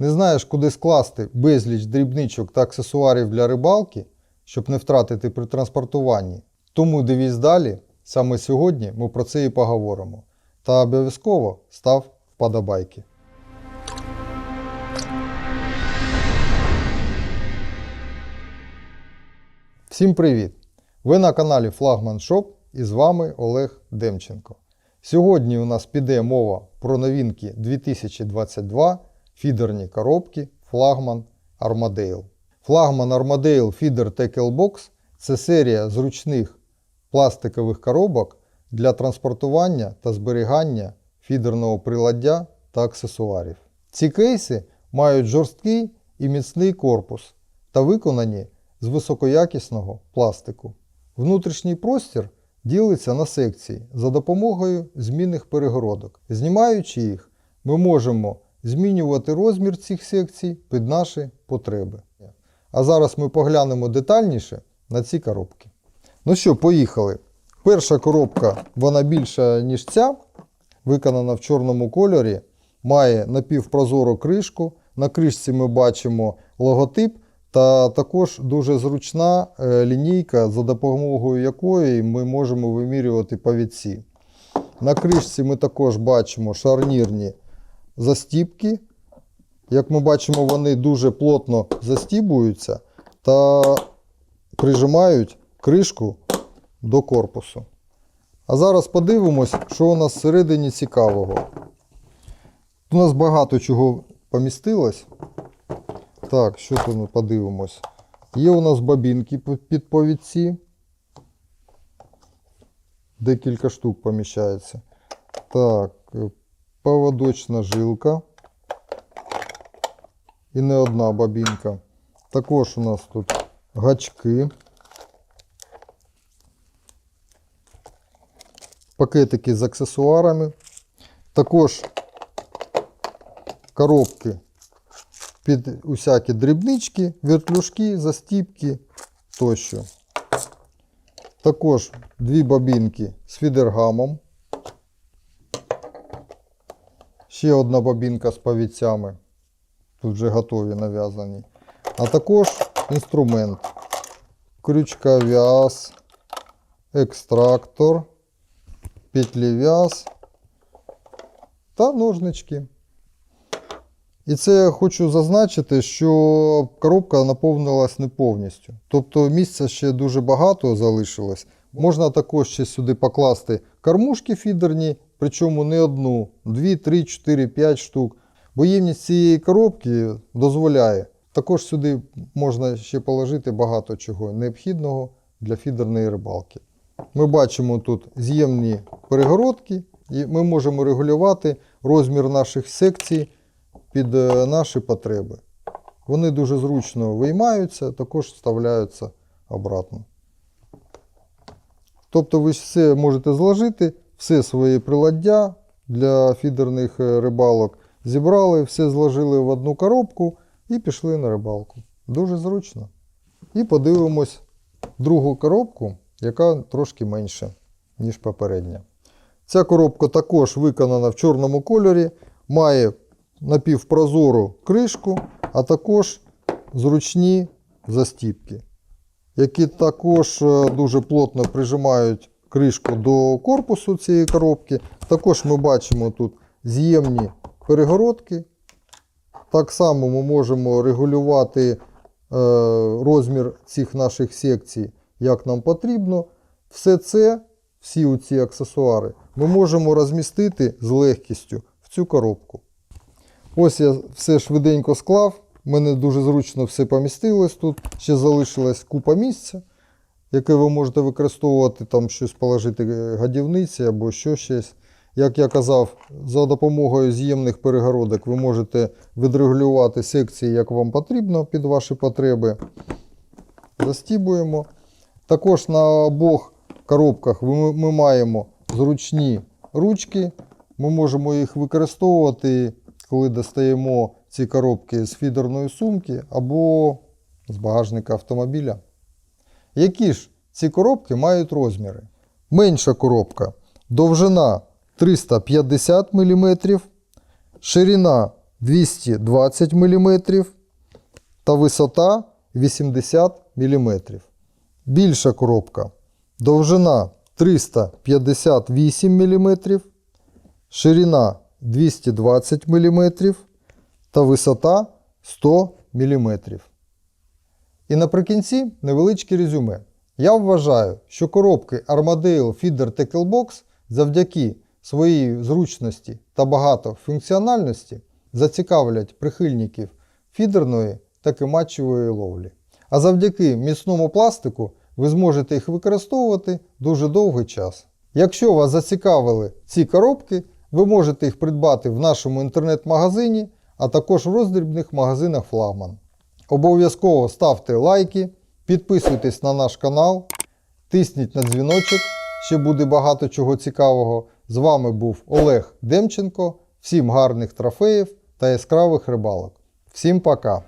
Не знаєш, куди скласти безліч дрібничок та аксесуарів для рибалки, щоб не втратити при транспортуванні. Тому дивись далі, саме сьогодні ми про це і поговоримо. Та обов'язково став вподобайки. Всім привіт! Ви на каналі Флагман Шоп і з вами Олег Демченко. Сьогодні у нас піде мова про новинки 2022 фідерні коробки Флагман Armadale. Флагман Armadale Feeder Tackle Box це серія зручних пластикових коробок для транспортування та зберігання фідерного приладдя та аксесуарів. Ці кейси мають жорсткий і міцний корпус та виконані з високоякісного пластику. Внутрішній простір ділиться на секції за допомогою змінних перегородок. Знімаючи їх, ми можемо змінювати розмір цих секцій під наші потреби. А зараз ми поглянемо детальніше на ці коробки. Ну що, поїхали. Перша коробка, вона більша, ніж ця, виконана в чорному кольорі, має напівпрозору кришку. На кришці ми бачимо логотип та також дуже зручна е, лінійка, за допомогою якої ми можемо вимірювати повідці. На кришці ми також бачимо шарнірні застіпки. Як ми бачимо, вони дуже плотно застібуються та прижимають кришку до корпусу. А зараз подивимось, що у нас всередині цікавого. У нас багато чого помістилось. Так, що тут ми подивимось? Є у нас бобінки під- під повідці. Декілька штук поміщається. Так, е, поводочна жилка. І не одна бобінка. Також у нас тут гачки. Пакетики з аксесуарами. Також коробки під усякі дрібнички, вертлюжки, застіпки тощо. Також дві бобінки з фідергамом. Ще одна бобінка з повіцями. Тут вже готові нав'язані. А також інструмент. Крючковяз, екстрактор, петлевяз та ножнички. І це я хочу зазначити, що коробка наповнилась не повністю. Тобто місця ще дуже багато залишилось. Можна також ще сюди покласти кормушки фідерні, причому не одну, дві, три, чотири, п'ять штук. Бо ємність цієї коробки дозволяє. Також сюди можна ще положити багато чого необхідного для фідерної рибалки. Ми бачимо тут з'ємні перегородки, і ми можемо регулювати розмір наших секцій під е, наші потреби. Вони дуже зручно виймаються, також вставляються обратно. Тобто ви все можете зложити, все свої приладдя для фідерних е, рибалок зібрали, все зложили в одну коробку і пішли на рибалку. Дуже зручно. І подивимось другу коробку, яка трошки менша, ніж попередня. Ця коробка також виконана в чорному кольорі, має напівпрозору кришку, а також зручні застіпки, які також е, дуже плотно прижимають кришку до корпусу цієї коробки. Також ми бачимо тут з'ємні перегородки. Так само ми можемо регулювати е, розмір цих наших секцій, як нам потрібно. Все це, всі ці аксесуари, ми можемо розмістити з легкістю в цю коробку. Ось я все швиденько склав. Мене дуже зручно все помістилось тут. Ще залишилась купа місця, яке ви можете використовувати, там щось положити е, годівниці або що щось. Як я казав, за допомогою з'ємних перегородок ви можете відрегулювати секції, як вам потрібно під ваші потреби. Застібуємо. Також на обох коробках ми маємо зручні ручки. Ми можемо їх використовувати, коли достаємо ці коробки з фідерної сумки або з багажника автомобіля. Які ж ці коробки мають розміри? Менша коробка довжина 350 мм, ширина 220 мм та висота 80 мм. Більша коробка. Довжина 358 мм, ширина 220 мм та висота 100 мм. І наприкінці невеличке резюме. Я вважаю, що коробки Armadale Feeder Tackle Box завдяки своїй зручності та багатофункціональності зацікавлять прихильників фідерної та кематчевої ловлі. А завдяки міцному пластику ви зможете їх використовувати дуже довгий час. Якщо вас зацікавили ці коробки, ви можете їх придбати в нашому інтернет-магазині, а також в роздрібних магазинах Флагман. Обов'язково ставте лайки, підписуйтесь на наш канал, тисніть на дзвіночок, ще буде багато чого цікавого. З вами був Олег Демченко. Всім гарних трофеїв та яскравих рибалок. Всім пока!